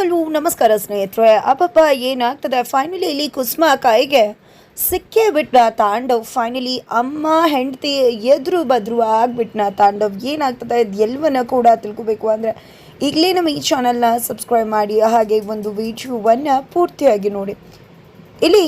Hello ನಮಸ್ಕಾರ ಸ್ನೇಹಿತರೆ. ಅಪ್ಪ ಏನಾಗ್ತದೆ? ಫೈನಲಿ ಇಲ್ಲಿ ಕುಸುಮ ಕೈಗೆ ಸಿಕ್ಕೇ ಬಿಟ್ನ ತಾಂಡವ್. ಫೈನಲಿ ಅಮ್ಮ, ಹೆಂಡತಿ, ಎದುರು ಬದ್ರು ಆಗ್ಬಿಟ್ನ ತಾಂಡವ್. ಏನಾಗ್ತದೆ? ಇದು ಕೂಡ ತಿಳ್ಕೊಬೇಕು ಅಂದರೆ ಈಗಲೇ ನಮ್ಮ ಈ ಚಾನಲ್ನ ಸಬ್ಸ್ಕ್ರೈಬ್ ಮಾಡಿ, ಹಾಗೆ ಒಂದು ವಿಡಿಯೋವನ್ನು ಪೂರ್ತಿಯಾಗಿ ನೋಡಿ. ಇಲ್ಲಿ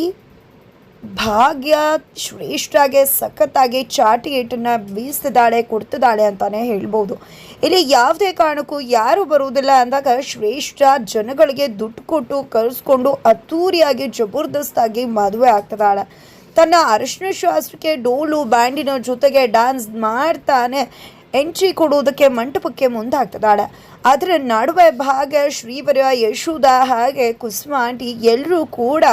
ಭಾಗ್ಯ, ಶ್ರೇಷ್ಠಾಗೆ, ಸಖತ್ತಾಗಿ ಚಾಟಿ ಏಟನ್ನ ಬೀಸ್ತಿದ್ದಾಳೆ, ಕೊಡ್ತಿದ್ದಾಳೆ ಅಂತಾನೆ ಹೇಳ್ಬೋದು. ಇಲ್ಲಿ ಯಾವುದೇ ಕಾರಣಕ್ಕೂ ಯಾರು ಬರುವುದಿಲ್ಲ ಅಂದಾಗ ಶ್ರೇಷ್ಠ ಜನಗಳಿಗೆ ದುಡ್ಡು ಕೊಟ್ಟು ಕರೆಸ್ಕೊಂಡು ಅದ್ದೂರಿಯಾಗಿ ಜಬರ್ದಸ್ತಾಗಿ ಮದುವೆ ಆಗ್ತಿದ್ದಾಳೆ. ತನ್ನ ಅರಶಿನ ಶಾಸ್ತ್ರಕ್ಕೆ ಡೋಲು ಬ್ಯಾಂಡಿನ ಜೊತೆಗೆ ಡ್ಯಾನ್ಸ್ ಮಾಡ್ತಾನೆ ಎಂಟ್ರಿ ಕೊಡುವುದಕ್ಕೆ ಮಂಟಪಕ್ಕೆ ಮುಂದಾಗ್ತಿದ್ದಾಳೆ. ಅದರ ನಡುವೆ ಭಾಗ್ಯ ಶ್ರೀವರ ಯಶೋಧ ಹಾಗೆ ಕುಸುಮ ಆಂಟಿ ಎಲ್ಲರೂ ಕೂಡ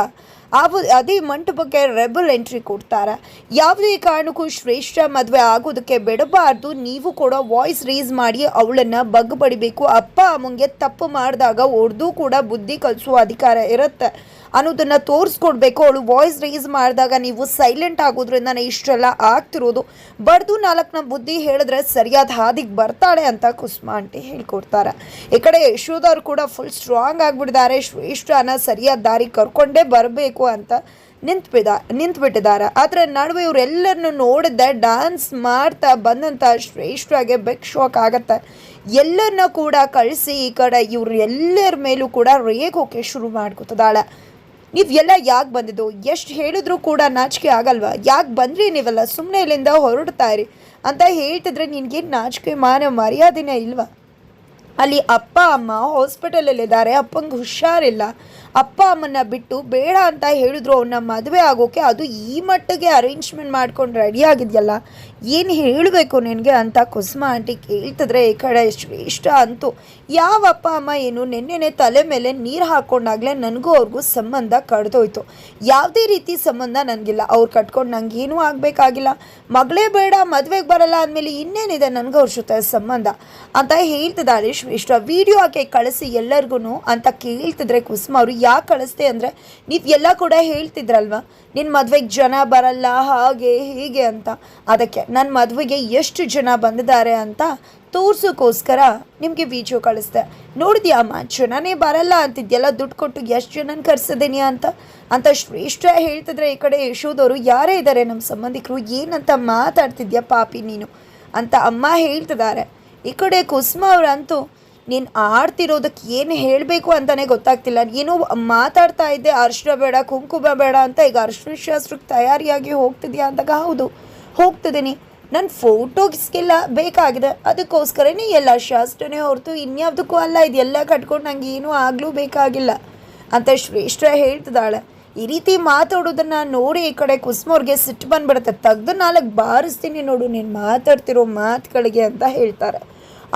ಆವ ಅದೇ ಮಂಟಪಕ್ಕೆ ರೆಬಲ್ ಎಂಟ್ರಿ ಕೊಡ್ತಾರೆ? ಯಾವುದೇ ಕಾರಣಕ್ಕೂ ಶ್ರೇಷ್ಠ ಮದುವೆ ಆಗೋದಕ್ಕೆ ಬಿಡಬಾರ್ದು. ನೀವು ಕೂಡ ವಾಯ್ಸ್ ರೇಸ್ ಮಾಡಿ ಅವಳನ್ನು ಬಗ್ ಪಡಿಬೇಕು ಅಪ್ಪ ಅಮ್ಮಂಗೆ ತಪ್ಪು ಮಾಡಿದಾಗ ಹೊಡೆದು ಕೂಡ ಬುದ್ಧಿ ಕಲಿಸುವ ಅಧಿಕಾರ ಇರುತ್ತೆ. ಅನ್ನೋದನ್ನು ತೋರಿಸ್ಕೊಡ್ಬೇಕು. ಅವಳು ವಾಯ್ಸ್ ರೇಸ್ ಮಾಡಿದಾಗ ನೀವು ಸೈಲೆಂಟ್ ಆಗೋದ್ರಿಂದ ಇಷ್ಟೆಲ್ಲ ಆಗ್ತಿರೋದು. ಬಡ್ದು ನಾಲ್ಕನ ಬುದ್ಧಿ ಹೇಳಿದ್ರೆ ಸರಿಯಾದ ಹಾದಿಗೆ ಬರ್ತಾಳೆ ಅಂತ ಕುಸುಮ ಆಂಟಿ ಹೇಳ್ಕೊಡ್ತಾರೆ. ಈ ಕಡೆ ಯಶೋದವ್ರು ಕೂಡ ಫುಲ್ ಸ್ಟ್ರಾಂಗ್ ಆಗಿಬಿಟ್ಟಿದ್ದಾರೆ. ಶ್ರೇಷ್ಠನ ಸರಿಯಾದ ದಾರಿ ಕರ್ಕೊಂಡೇ ಬರಬೇಕು ಅಂತ ನಿಂತ್ಬಿದ, ನಿಂತ್ಬಿಟ್ಟಿದ್ದಾರೆ. ಆದರೆ ನಡುವೆ ಇವರೆಲ್ಲರನ್ನು ನೋಡಿದ್ದೆ ಡ್ಯಾನ್ಸ್ ಮಾಡ್ತಾ ಬಂದಂಥ ಶ್ರೇಷ್ಠಗೆ ಬೆಕ್ ಶಾಕ್ ಆಗತ್ತೆ. ಎಲ್ಲರನ್ನ ಕೂಡ ಕಳಿಸಿ ಈ ಕಡೆ ಇವ್ರು ಎಲ್ಲರ ಮೇಲೂ ಕೂಡ ರೇಗೋಕೆ ಶುರು ಮಾಡ್ಕೊತದಾಳೆ ನೀವು ಎಲ್ಲ ಯಾಕೆ ಬಂದಿದ್ದು? ಎಷ್ಟು ಹೇಳಿದ್ರು ಕೂಡ ನಾಚಿಕೆ ಆಗಲ್ವಾ? ಯಾಕೆ ಬಂದ್ರಿ ನೀವೆಲ್ಲ? ಸುಮ್ಮನೆ ಇಲ್ಲಿಂದ ಹೊರಡ್ತಾ ಇರಿ. ಅಂತ ಹೇಳ್ತಿದ್ರೆ ನಿನಗೆ ನಾಚಿಕೆ ಮಾನ ಮರ್ಯಾದೆನೇ ಇಲ್ವಾ? ಅಲ್ಲಿ ಅಪ್ಪ, ಅಮ್ಮ ಹಾಸ್ಪಿಟಲಲ್ಲಿದ್ದಾರೆ ಅಪ್ಪಂಗೆ ಹುಷಾರಿಲ್ಲ. ಅಪ್ಪ ಅಮ್ಮನ ಬಿಟ್ಟು ಬೇಡ ಅಂತ ಹೇಳಿದ್ರು ಅವನ್ನ ಮದುವೆ ಆಗೋಕೆ ಅದು ಈ ಮಟ್ಟಿಗೆ ಅರೇಂಜ್ಮೆಂಟ್ ಮಾಡ್ಕೊಂಡು ರೆಡಿ ಆಗಿದೆಯಲ್ಲ? ಏನು ಹೇಳಬೇಕು ನಿನಗೆ ಅಂತ ಕುಸುಮ ಆಂಟಿ ಕೇಳ್ತಿದ್ರೆ, ಈ ಕಡೆ ಶ್ರೇಷ್ಠ ಅಂತೂ ಯಾವ ಅಪ್ಪ, ಅಮ್ಮ ಏನು ನಿನ್ನೆನೆ ತಲೆ ಮೇಲೆ ನೀರು ಹಾಕ್ಕೊಂಡಾಗಲೇ ನನಗೂ ಅವ್ರಿಗೂ ಸಂಬಂಧ ಕಡ್ದೋಯ್ತು. ಯಾವುದೇ ರೀತಿ ಸಂಬಂಧ ನನಗಿಲ್ಲ. ಅವ್ರು ಕಟ್ಕೊಂಡು ನಂಗೆ ಏನೂ ಆಗಬೇಕಾಗಿಲ್ಲ. ಮಗಳೇ ಬೇಡ, ಮದುವೆಗೆ ಬರಲ್ಲ ಅಂದಮೇಲೆ ಇನ್ನೇನಿದೆ ನನಗೂ ಅವ್ರ ಜೊತೆ ಸಂಬಂಧ? ಅಂತ ಹೇಳ್ತಿದ್ದಾಳೆ ಶ್ರೇಷ್ಠ. ವಿಡಿಯೋ ಹಾಕಿ ಕಳಿಸಿ ಎಲ್ಲರಿಗೂ ಅಂತ ಕೇಳ್ತಿದ್ರೆ ಕುಸುಮ ಅವರು, ಯಾಕೆ ಕಳಿಸ್ದೆ? ಅಂದರೆ, ನೀವು ಎಲ್ಲ ಕೂಡ ಹೇಳ್ತಿದ್ರಲ್ವ? ನಿನ್ನ ಮದುವೆಗೆ ಜನ ಬರಲ್ಲ, ಹಾಗೆ ಹೀಗೆ ಅಂತ. ಅದಕ್ಕೆ ನನ್ನ ಮದುವೆಗೆ ಎಷ್ಟು ಜನ ಬಂದಿದ್ದಾರೆ ಅಂತ ತೋರ್ಸೋಕ್ಕೋಸ್ಕರ ನಿಮಗೆ ವಿಡಿಯೋ ಕಳಿಸ್ದೆ. ನೋಡಿದ್ಯಾಮ್ಮ ಜನನೇ ಬರಲ್ಲ ಅಂತಿದ್ಯಲ್ಲ, ದುಡ್ಡು ಕೊಟ್ಟು ಎಷ್ಟು ಜನನ ಕರ್ಸಿದ್ದೀನಿ ಅಂತ? ಅಂತ ಶ್ರೇಷ್ಠ ಹೇಳ್ತಿದ್ರೆ ಈ ಕಡೆ ಯಶೋದವರು ಯಾರೇ ಇದ್ದಾರೆ ನಮ್ಮ ಸಂಬಂಧಿಕರು ಏನಂತ ಮಾತಾಡ್ತಿದ್ಯಾ ಪಾಪಿ ನೀನು? ಅಂತ ಅಮ್ಮ ಹೇಳ್ತಿದ್ದಾರೆ. ಈ ಕಡೆ ಕುಸುಮ ಅವರಂತೂ, ನೀನು ಆಡ್ತಿರೋದಕ್ಕೆ ಏನು ಹೇಳಬೇಕು ಅಂತಲೇ ಗೊತ್ತಾಗ್ತಿಲ್ಲ. ನೀನು ಮಾತಾಡ್ತಾ ಇದ್ದೆ ಅರ್ಶನ ಬೇಡ, ಕುಂಕುಮ ಬೇಡ ಅಂತ. ಈಗ ಅರ್ಶಿನ ಶಾಸ್ತ್ರಕ್ಕೆ ತಯಾರಿಯಾಗಿ ಹೋಗ್ತಿದ್ಯಾ ಅಂದಾಗ ಹೌದು. ಹೋಗ್ತಿದ್ದೀನಿ ನನ್ನ ಫೋಟೋಸ್ಗೆಲ್ಲ ಬೇಕಾಗಿದೆ. ಅದಕ್ಕೋಸ್ಕರನೇ ಎಲ್ಲ ಶಾಸ್ತ್ರನೇ ಹೊರತು ಇನ್ಯಾವುದಕ್ಕೂ ಅಲ್ಲ. ಇದೆಲ್ಲ ಕಟ್ಕೊಂಡು ನಂಗೆ ಏನೂ ಆಗಲೂ ಬೇಕಾಗಿಲ್ಲ. ಅಂತ ಶ್ರೇಷ್ಠ ಹೇಳ್ತಿದ್ದಾಳೆ. ಈ ರೀತಿ ಮಾತಾಡೋದನ್ನ ನೋಡಿ ಈ ಕಡೆ ಕುಸ್ಮೋರ್ಗೆ ಸಿಟ್ಟು ಬಂದ್ಬಿಡುತ್ತೆ. ತೆಗ್ದು ನಾಲ್ಕು ಬಾರಿಸ್ತೀನಿ ನೋಡು, ನೀನು ಮಾತಾಡ್ತಿರೋ ಮಾತುಗಳಿಗೆ ಅಂತ ಹೇಳ್ತಾರೆ.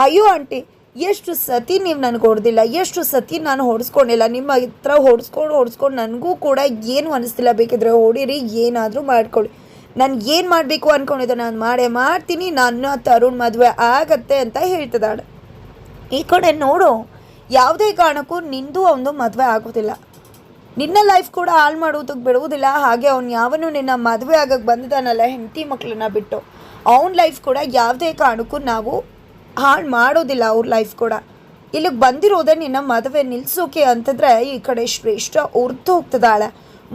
ಅಯ್ಯೋ ಆಂಟಿ, ಎಷ್ಟು ಸತಿ ನೀವು ನನಗೆ ಹೊಡೆದಿಲ್ಲ. ಎಷ್ಟು ಸತಿ ನಾನು ಹೊಡೆಸ್ಕೊಂಡಿಲ್ಲ. ನಿಮ್ಮ ಹತ್ರ ಹೊಡೆಸ್ಕೊಂಡು ಹೊಡೆಸ್ಕೊಂಡು ನನಗೂ ಕೂಡ ಏನು ಅನಿಸ್ತಿಲ್ಲ. ಬೇಕಿದ್ರೆ ಹೊಡೀರಿ, ಏನಾದರೂ ಮಾಡ್ಕೊಳ್ಳಿ. ನಾನು ಏನು ಮಾಡಬೇಕು ಅಂದ್ಕೊಂಡಿದ್ದೆ ನಾನು ಮಾಡೇ ಮಾಡ್ತೀನಿ, ನನ್ನ ತರುಣ್ ಮದುವೆ ಆಗತ್ತೆ ಅಂತ ಹೇಳ್ತಿದ್ದಾಳೆ. ಈ ಕಡೆ ನೋಡು, ಯಾವುದೇ ಕಾರಣಕ್ಕೂ ನಿಂದು ಅವನು ಮದುವೆ ಆಗೋದಿಲ್ಲ. ನಿನ್ನ ಲೈಫ್ ಕೂಡ ಹಾಳು ಮಾಡೋದಕ್ಕೆ ಬಿಡುವುದಿಲ್ಲ, ಹಾಗೆ ಅವ್ನು ಯಾವನು ನಿನ್ನ ಮದುವೆ ಆಗಕ್ಕೆ ಬಂದಿದ್ದಾನಲ್ಲ, ಹೆಂಡತಿ ಮಕ್ಕಳನ್ನ ಬಿಟ್ಟು. ಅವನ ಲೈಫ್ ಕೂಡ ಯಾವುದೇ ಕಾರಣಕ್ಕೂ ನಾವು ಹಾಳು ಮಾಡೋದಿಲ್ಲ ಅವ್ರ ಲೈಫ್ ಕೂಡ. ಇಲ್ಲಿಗೆ ಬಂದಿರೋದೇ ನಿನ್ನ ಮದುವೆ ನಿಲ್ಸೋಕೆ ಅಂತಂದರೆ ಈ ಕಡೆ ಶ್ರೇಷ್ಠ ಉರ್ದು ಹೋಗ್ತದಾಳೆ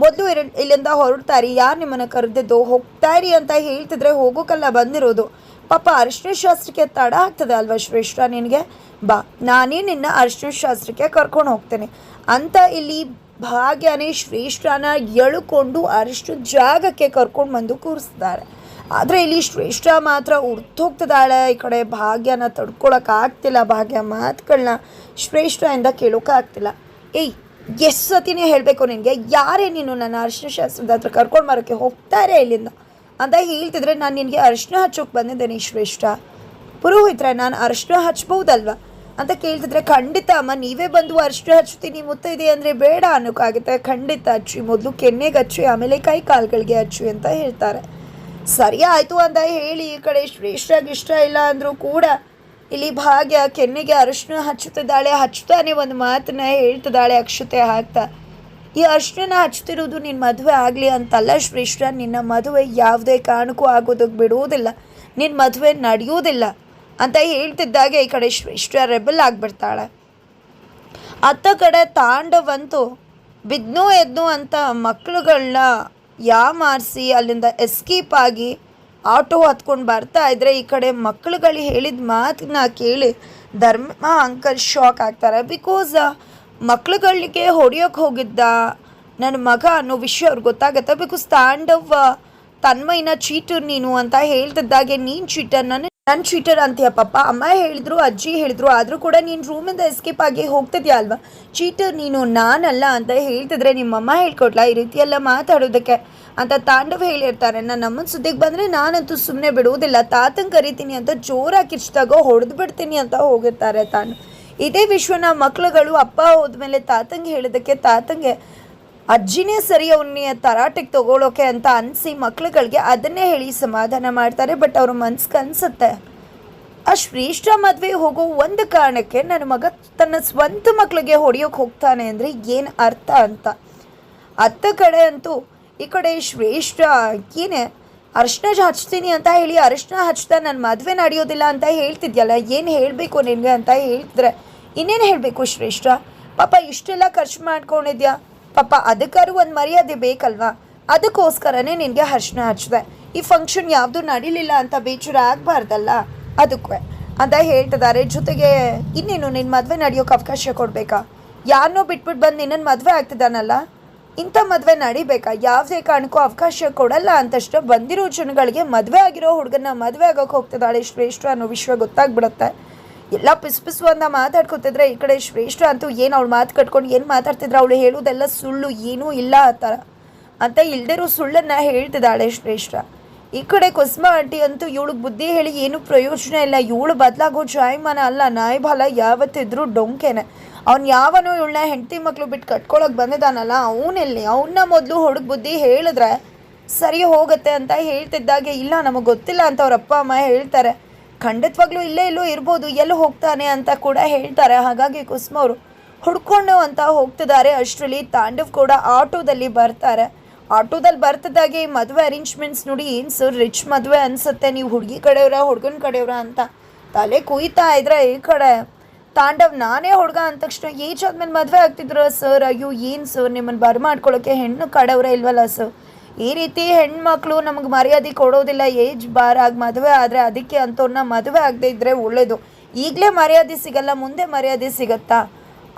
ಮೊದಲು ಇಲ್ಲಿಂದ ಹೊರಡ್ತಾರಿ. ಯಾರು ನಿಮ್ಮನ್ನು ಕರೆದಿದ್ದು? ಹೋಗ್ತಾಯಿರಿ ಅಂತ ಹೇಳ್ತಿದ್ರೆ ಹೋಗೋಕಲ್ಲ, ಬಂದಿರೋದು. ಪಾಪ ಅರಿಶಿನ ಶಾಸ್ತ್ರಕ್ಕೆ ತಡ ಆಗ್ತದೆ ಅಲ್ವಾ ಶ್ರೇಷ್ಠ ನಿನಗೆ? ಬಾ, ನಾನೇ ನಿನ್ನ ಅರಿಶಿನ ಶಾಸ್ತ್ರಕ್ಕೆ ಕರ್ಕೊಂಡು ಹೋಗ್ತೇನೆ. ಅಂತ ಇಲ್ಲಿ ಭಾಗ್ಯನೇ ಶ್ರೇಷ್ಠನ ಎಳ್ಕೊಂಡು ಅರಶಿನ ಜಾಗಕ್ಕೆ ಕರ್ಕೊಂಡು ಬಂದು ಕೂರಿಸ್ತಾರೆ. ಆದರೆ ಇಲ್ಲಿ ಶ್ರೇಷ್ಠ ಮಾತ್ರ ಉರ್ತೋಗ್ತದಾಳೆ ಈ ಕಡೆ ಭಾಗ್ಯನ ತಡ್ಕೊಳಕ್ಕಾಗ್ತಿಲ್ಲ ಭಾಗ್ಯ ಮಾತುಗಳನ್ನ ಶ್ರೇಷ್ಠ ಇಂದ ಕೇಳೋಕ್ಕಾಗ್ತಿಲ್ಲ ಏಯ್ ಎಷ್ಟು ಸತಿನೇ ಹೇಳಬೇಕು ನಿನಗೆ? ಯಾರೇ ನೀನು ನನ್ನ ಅರಿಶಿನ ಶಾಸ್ತ್ರದ ಹತ್ರ ಕರ್ಕೊಂಡು ಬರೋಕ್ಕೆ ಹೋಗ್ತಾರೆ ಇಲ್ಲಿಂದ? ಅಂತ ಹೇಳ್ತಿದ್ರೆ ನಾನು ನಿನಗೆ ಅರಿಶಿನ ಹಚ್ಚೋಕೆ ಬಂದಿದ್ದೇನೆ ಶ್ರೇಷ್ಠ ಪುರೋಹಿತ್ರೆ, ನಾನು ಅರಿಶಿನ ಹಚ್ಬೋದಲ್ವಾ? ಅಂತ ಕೇಳ್ತಿದ್ರೆ, ಖಂಡಿತ ಅಮ್ಮ, ನೀವೇ ಬಂದು ಅರಿಶಿನ ಮುತ್ತ ಇದೆ ಅಂದರೆ ಬೇಡ ಅನ್ನೋಕ್ಕಾಗುತ್ತೆ. ಖಂಡಿತ ಹಚ್ಚಿ, ಮೊದಲು ಕೆನ್ನೆಗೆ ಹಚ್ಚಿ, ಆಮೇಲೆ ಕೈ ಕಾಲುಗಳಿಗೆ ಹಚ್ಚಿ ಅಂತ ಹೇಳ್ತಾರೆ. ಸರಿ ಆಯಿತು ಅಂತ ಹೇಳಿ ಈ ಕಡೆ ಶ್ರೇಷ್ಠಾಗಿ ಇಷ್ಟ ಇಲ್ಲ ಅಂದರೂ ಕೂಡ ಇಲ್ಲಿ ಭಾಗ್ಯ ಕೆನ್ನೆಗೆ ಅರಿಶಿನ ಹಚ್ಚುತ್ತಿದ್ದಾಳೆ. ಹಚ್ಚುತ್ತಾನೆ ಒಂದು ಮಾತನ್ನ ಹೇಳ್ತಿದ್ದಾಳೆ. ಅಕ್ಷತೆ ಹಾಕ್ತಾ, ಈ ಅರ್ಶಿನ ಹಚ್ತಿರೋದು ನಿನ್ನ ಮದುವೆ ಆಗಲಿ ಅಂತಲ್ಲ ಶ್ರೇಷ್ಠ ನಿನ್ನ ಮದುವೆ ಯಾವುದೇ ಕಾರಣಕ್ಕೂ ಆಗೋದಕ್ಕೆ ಬಿಡುವುದಿಲ್ಲ. ನಿನ್ನ ಮದುವೆ ನಡೆಯುವುದಿಲ್ಲ ಅಂತ ಹೇಳ್ತಿದ್ದಾಗೆ ಈ ಕಡೆ ಶ್ರೇಷ್ಠ ರೆಬಲ್ ಆಗಿಬಿಡ್ತಾಳೆ. ಅತ್ತ ಕಡೆ ತಾಂಡವಂತೂ ಬಿದ್ನು ಎದ್ದು ಅಂತ ಮಕ್ಕಳುಗಳನ್ನ ಯಾಮಾರಿಸಿ ಅಲ್ಲಿಂದ ಎಸ್ಕೇಪ್ ಆಗಿ ಆಟೋ ಹತ್ಕೊಂಡು ಬರ್ತಾ ಇದ್ರೆ ಈ ಕಡೆ ಮಕ್ಕಳುಗಳು ಹೇಳಿದ ಮಾತನ್ನ ಕೇಳಿ ಧರ್ಮ ಅಂಕಲ್ ಶಾಕ್ ಆಗ್ತಾರೆ. ಬಿಕಾಸ್ ಮಕ್ಳುಗಳಿಗೆ ಹೊಡಿಯೋಕೆ ಹೋಗಿದ್ದ ನನ್ನ ಮಗ ಅನ್ನೋ ವಿಷಯ ಅವ್ರಿಗೆ ಗೊತ್ತಾಗತ್ತೆ. ಬಿಕಾಸ್ ತಾಂಡವ್ವ, ತನ್ಮಯನ ಚೀಟರ್ ನೀನು ಅಂತ ಹೇಳ್ತಿದ್ದಾಗೆ, ನೀನು ಚೀಟರ್ ನನ್ನ ನನ್ನ ಚೀಟರ್ ಅಂತೀಯ ಪಪ್ಪ ಅಮ್ಮ ಹೇಳಿದ್ರು, ಅಜ್ಜಿ ಹೇಳಿದ್ರು, ಆದರೂ ಕೂಡ ನೀನು ರೂಮಿಂದ ಎಸ್ಕೇಪ್ ಆಗಿ ಹೋಗ್ತಿದ್ಯಾ ಅಲ್ವಾ? ಚೀಟರ್ ನೀನು ನಾನಲ್ಲ ಅಂತ ಹೇಳ್ತಿದ್ರೆ ನಿಮ್ಮಮ್ಮ ಹೇಳ್ಕೊಟ್ಲ ಈ ರೀತಿ ಎಲ್ಲ ಮಾತಾಡೋದಕ್ಕೆ ಅಂತ ತಾಂಡವ ಹೇಳಿರ್ತಾರೆ. ನಾನು ಅಮ್ಮನ ಸುದ್ದಿಗೆ ಬಂದರೆ ನಾನಂತೂ ಸುಮ್ಮನೆ ಬಿಡುವುದಿಲ್ಲ. ತಾತಂಗೆ ಕರಿತೀನಿ ಅಂತ ಜೋರಾಗಿ ಕಿಚ್ಚಿದಾಗ ಹೊಡೆದು ಬಿಡ್ತೀನಿ ಅಂತ ಹೋಗಿರ್ತಾರೆ ತಾನು. ಇದೇ ವಿಶ್ವನ ಮಕ್ಳುಗಳು ಅಪ್ಪ ಹೋದ್ಮೇಲೆ ತಾತಂಗೆ ಹೇಳಿದಕ್ಕೆ ತಾತಂಗೆ ಅಜ್ಜಿನೇ ಸರಿ ಅವನ್ನ ತರಾಟೆಗೆ ತಗೊಳ್ಳೋಕೆ ಅಂತ ಅನಿಸಿ ಮಕ್ಳುಗಳಿಗೆ ಅದನ್ನೇ ಹೇಳಿ ಸಮಾಧಾನ ಮಾಡ್ತಾರೆ. ಬಟ್ ಅವ್ರ ಮನ್ಸಿಗೆ ಅನಿಸುತ್ತೆ ಆ ಶ್ರೇಷ್ಠ ಮದುವೆ ಹೋಗೋ ಒಂದು ಕಾರಣಕ್ಕೆ ನನ್ನ ಮಗ ತನ್ನ ಸ್ವಂತ ಮಕ್ಕಳಿಗೆ ಹೊಡೆಯೋಕೆ ಹೋಗ್ತಾನೆ ಅಂದರೆ ಏನು ಅರ್ಥ ಅಂತ. ಅತ್ತ ಕಡೆ ಅಂತೂ ಈ ಕಡೆ ಶ್ರೇಷ್ಠ ಏನೇ ಅರ್ಶಿನ ಹಚ್ತೀನಿ ಅಂತ ಹೇಳಿ, ಅರಿಶಿನ ಹಚ್ತಾ ನನ್ನ ಮದುವೆ ನಡೆಯೋದಿಲ್ಲ ಅಂತ ಹೇಳ್ತಿದ್ಯಲ್ಲ, ಏನು ಹೇಳಬೇಕು ನಿನಗೆ ಅಂತ ಹೇಳ್ತಿದ್ರೆ, ಇನ್ನೇನು ಹೇಳಬೇಕು ಶ್ರೇಷ್ಠ? ಪಾಪ ಇಷ್ಟೆಲ್ಲ ಖರ್ಚು ಮಾಡ್ಕೊಂಡಿದ್ಯಾ? ಪಾಪ ಅದಕ್ಕಾದ್ರೂ ಒಂದು ಮರ್ಯಾದೆ ಬೇಕಲ್ವಾ? ಅದಕ್ಕೋಸ್ಕರನೇ ನಿನಗೆ ಅರ್ಶಿನ ಹಚ್ಚಿದೆ ಈ ಫಂಕ್ಷನ್ ಯಾವುದು ನಡೀಲಿಲ್ಲ ಅಂತ ಬೇಚೂರ ಆಗಬಾರ್ದಲ್ಲ? ಅದಕ್ಕೆ ಅಂತ ಹೇಳ್ತಿದ್ದಾರೆ ಜೊತೆಗೆ ಇನ್ನೇನು ನಿನ್ನ ಮದುವೆ ನಡೆಯೋಕೆ ಅವಕಾಶ ಕೊಡಬೇಕಾ? ಯಾರನ್ನೋ ಬಿಟ್ಬಿಟ್ಟು ಬಂದು ನಿನ್ನನ್ನು ಮದುವೆ ಆಗ್ತಿದ್ದಾನಲ್ಲ ಇಂಥ ಮದುವೆ ನಡಿಬೇಕಾ? ಯಾವುದೇ ಕಾರಣಕ್ಕೂ ಅವಕಾಶ ಕೊಡಲ್ಲ ಅಂತಷ್ಟು ಬಂದಿರೋ ಜನಗಳಿಗೆ ಮದುವೆ ಆಗಿರೋ ಹುಡುಗನ ಮದುವೆ ಆಗೋಕೆ ಹೋಗ್ತಿದ್ದಾಳೆ ಶ್ರೇಷ್ಠ ಅನ್ನೋ ವಿಶ್ವ ಗೊತ್ತಾಗ್ಬಿಡುತ್ತೆ. ಎಲ್ಲ ಪಿಸ್ ಪಿಸು ಅಂತ ಮಾತಾಡ್ಕೊತಿದ್ರೆ ಈ ಕಡೆ ಶ್ರೇಷ್ಠ ಅಂತೂ ಏನು ಅವಳು ಮಾತು ಕಟ್ಕೊಂಡು ಏನು ಮಾತಾಡ್ತಿದ್ರೆ? ಅವಳು ಹೇಳೋದೆಲ್ಲ ಸುಳ್ಳು, ಏನೂ ಇಲ್ಲ ಆ ಥರ. ಅಂತ ಇಲ್ದಿರೋ ಸುಳ್ಳನ್ನು ಹೇಳ್ತಿದ್ದಾಳೆ ಶ್ರೇಷ್ಠ. ಈ ಕಡೆ ಕುಸುಮ ಆಂಟಿ ಅಂತೂ ಇವಳಿಗೆ ಬುದ್ಧಿ ಹೇಳಿ ಏನೂ ಪ್ರಯೋಜನ ಇಲ್ಲ. ಇವಳು ಬದಲಾಗೋ ಜಾಯಮಾನ ಅಲ್ಲ. ನಾಯಿಬಾಲ ಯಾವತ್ತಿದ್ರೂ ಡೊಂಕೆನೆ. ಅವ್ನು ಯಾವನು ಇವಳನ್ನ ಹೆಂಡತಿ ಮಕ್ಕಳು ಬಿಟ್ಟು ಕಟ್ಕೊಳಕ್ಕೆ ಬಂದಿದ್ದಾನಲ್ಲ, ಅವನೆಲ್ಲಿ? ಅವನ್ನ ಮೊದಲು ಹುಡುಗ ಬುದ್ಧಿ ಹೇಳಿದ್ರೆ ಸರಿ ಹೋಗುತ್ತೆ ಅಂತ ಹೇಳ್ತಿದ್ದಾಗೆ ಇಲ್ಲ, ನಮಗೆ ಗೊತ್ತಿಲ್ಲ ಅಂತ ಅವ್ರ ಅಪ್ಪ, ಅಮ್ಮ ಹೇಳ್ತಾರೆ. ಖಂಡಿತವಾಗ್ಲೂ ಇಲ್ಲೇ ಇಲ್ಲೋ ಇರ್ಬೋದು, ಎಲ್ಲಿ ಹೋಗ್ತಾನೆ ಅಂತ ಕೂಡ ಹೇಳ್ತಾರೆ. ಹಾಗಾಗಿ ಕುಸುಮ ಅವರು ಹುಡ್ಕೊಂಡು ಅಂತ ಹೋಗ್ತಿದ್ದಾರೆ. ಅಷ್ಟರಲ್ಲಿ ತಾಂಡವ್ ಕೂಡ ಆಟೋದಲ್ಲಿ ಬರ್ತಾರೆ. ಆಟೋದಲ್ಲಿ ಬರ್ತಿದ್ದಾಗೆ ಈ ಮದುವೆ ಅರೇಂಜ್ಮೆಂಟ್ಸ್ ನೋಡಿ ಏನು ಸರ್ ರಿಚ್ ಮದುವೆ ಅನ್ಸುತ್ತೆ, ನೀವು ಹುಡುಗಿ ಕಡೆಯವರ, ಹುಡುಗನ ಕಡೆಯವರ ಅಂತ. ತಲೆ ಕುಯ್ತಾ ಇದ್ರೆ ಈ ಕಡೆ. ತಾಂಡವ್ ನಾನೇ ಹುಡುಗ ಅಂದ ತಕ್ಷಣ ಏಜ್ ಆದ್ಮೇಲೆ ಮದುವೆ ಆಗ್ತಿದ್ರು ಸರ್? ಅಯ್ಯೋ, ಏನು ಸರ್ ನಿಮ್ಮನ್ನು ಬರ್ಮಾಡ್ಕೊಳ್ಳೋಕೆ ಹೆಣ್ಣು ಕಡವ್ರ ಇಲ್ವಲ್ಲ ಸರ್? ಈ ರೀತಿ ಹೆಣ್ಮಕ್ಳು ನಮಗೆ ಮರ್ಯಾದೆ ಕೊಡೋದಿಲ್ಲ, ಏಜ್ ಬಾರ್ ಆಗಿ ಮದುವೆ ಆದರೆ ಅದಕ್ಕೆ ಅಂಥವ್ರನ್ನ ಮದುವೆ ಆಗದೆ ಇದ್ದರೆ ಒಳ್ಳೇದು. ಈಗಲೇ ಮರ್ಯಾದೆ ಸಿಗಲ್ಲ, ಮುಂದೆ ಮರ್ಯಾದೆ ಸಿಗತ್ತಾ?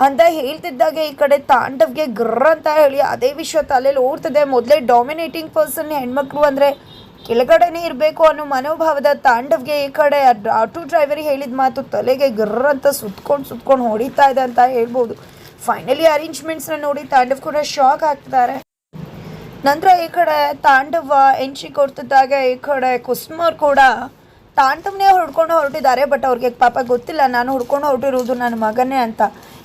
ಅಂತ ಹೇಳ್ತಿದ್ದಾಗ ಈ ಕಡೆ ತಾಂಡವ್ಗೆ ಗ್ರ ಅಂತ ಹೇಳಿ ಅದೇ ವಿಷಯ ತಲೆಯಲ್ಲಿ ಓಡ್ತದೆ ಮೊದಲೇ ಡಾಮಿನೇಟಿಂಗ್ ಪರ್ಸನ್ ಹೆಣ್ಮಕ್ಳು ಅಂದರೆ ಕೆಳಗಡೆನೇ ಇರಬೇಕು ಅನ್ನೋ ಮನೋಭಾವದ ತಾಂಡವ್ಗೆ ಈ ಕಡೆ ಆಟೋ ಡ್ರೈವರ್ ಹೇಳಿದ ಮಾತು ತಲೆಗೆ ಗರ್ರ ಅಂತ ಸುತ್ಕೊಂಡು ಸುತ್ಕೊಂಡು ಹೊಡಿತಾ ಇದೆ ಅಂತ ಹೇಳ್ಬೋದು. ಫೈನಲಿ ಅರೇಂಜ್ಮೆಂಟ್ಸ್ನ ನೋಡಿ ತಾಂಡವ್ ಕೂಡ ಶಾಕ್ ಆಗ್ತಿದ್ದಾರೆ. ನಂತರ ಈ ಕಡೆ ತಾಂಡವ ಎಂಟ್ರಿ ಕೊಡ್ತಿದ್ದಾಗ, ಈ ಕಡೆ ಕುಸುಮವ್ರು ಕೂಡ ತಾಂಡವನೇ ಹುಡ್ಕೊಂಡು ಹೊರಟಿದ್ದಾರೆ ಬಟ್ ಅವ್ರಿಗೆ ಪಾಪ ಗೊತ್ತಿಲ್ಲ. ನಾನು ಹುಡ್ಕೊಂಡು ಹೊರಟಿರೋದು ನನ್ನ ಮಗನೇ ಅಂತ.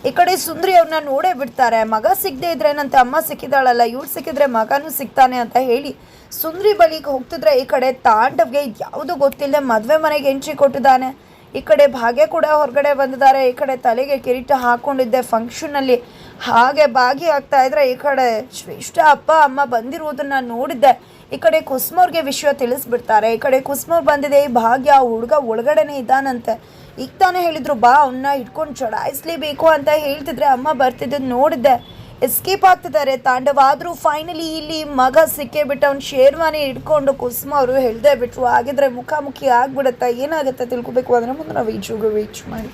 ಈ ಕಡೆ ಸುಂದ್ರಿ ಅವ್ರನ್ನ ನೋಡೇ ಬಿಡ್ತಾರೆ. ಮಗ ಸಿಗದೆ ಇದ್ರೆ ನಂತೆ ಅಮ್ಮ ಸಿಕ್ಕಿದಾಳಲ್ಲ ಇವ್ರು ಸಿಕ್ಕಿದ್ರೆ ಮಗನೂ ಸಿಗ್ತಾನೆ ಅಂತ ಹೇಳಿ ಸುಂದ್ರಿ ಬಳಿಗೆ ಹೋಗ್ತಿದ್ರೆ ಈ ಕಡೆ ತಾಂಡವ್ಗೆ ಯಾವುದು ಗೊತ್ತಿಲ್ಲದೆ ಮದುವೆ ಮನೆಗೆ ಎಂಟ್ರಿ ಕೊಟ್ಟಿದ್ದಾನೆ. ಈ ಕಡೆ ಭಾಗ್ಯ ಕೂಡ ಹೊರಗಡೆ ಬಂದಿದ್ದಾರೆ. ಈ ಕಡೆ ತಲೆಗೆ ಕಿರೀಟ ಹಾಕೊಂಡಿದ್ದೆ ಫಂಕ್ಷನಲ್ಲಿ ಹಾಗೆ ಆಗ್ತಾ ಇದ್ರೆ ಈ ಕಡೆ ಶ್ರೇಷ್ಠ ಅಪ್ಪ, ಅಮ್ಮ ಬಂದಿರುವುದನ್ನ ನೋಡಿದ್ದೆ. ಈ ಕಡೆ ಕುಸ್ಮೋರ್ಗೆ ವಿಷಯ ತಿಳಿಸ್ಬಿಡ್ತಾರೆ. ಈ ಕಡೆ ಕುಸ್ಮೋರ್ ಬಂದಿದೆ, ಈ ಭಾಗ್ಯ ಹುಡುಗ ಒಳಗಡೆನೆ ಇದ್ದಾನಂತೆ. ಈಗ ತಾನೇ ಹೇಳಿದ್ರು, ಬಾ ಅವನ್ನ ಇಟ್ಕೊಂಡು ಚಡಾಯಿಸ್ಲೇಬೇಕು ಅಂತ ಹೇಳ್ತಿದ್ರೆ ಅಮ್ಮ ಬರ್ತಿದ್ದು ನೋಡಿದ್ದೆ. ಎಸ್ಕೇಪ್ ಆಗ್ತಿದ್ದಾರೆ. ತಾಂಡವ ಆದರೂ ಫೈನಲಿ ಇಲ್ಲಿ ಮಗ ಸಿಕ್ಕೇ ಬಿಟ್ಟು ಅವ್ನು ಶೇರ್ವಾನಿ ಇಟ್ಕೊಂಡು ಕುಸುಮ ಅವರು ಹೇಳ್ದೆ ಬಿಟ್ರು. ಆಗಿದ್ರೆ ಮುಖಾಮುಖಿ ಆಗ್ಬಿಡತ್ತ? ಏನಾಗುತ್ತೆ ತಿಳ್ಕೊಬೇಕು? ಅಂದ್ರೆ ಮುಂದೆ ನಾವು ವೀಚ್ ವೀಚ್ ಮಾಡಿ.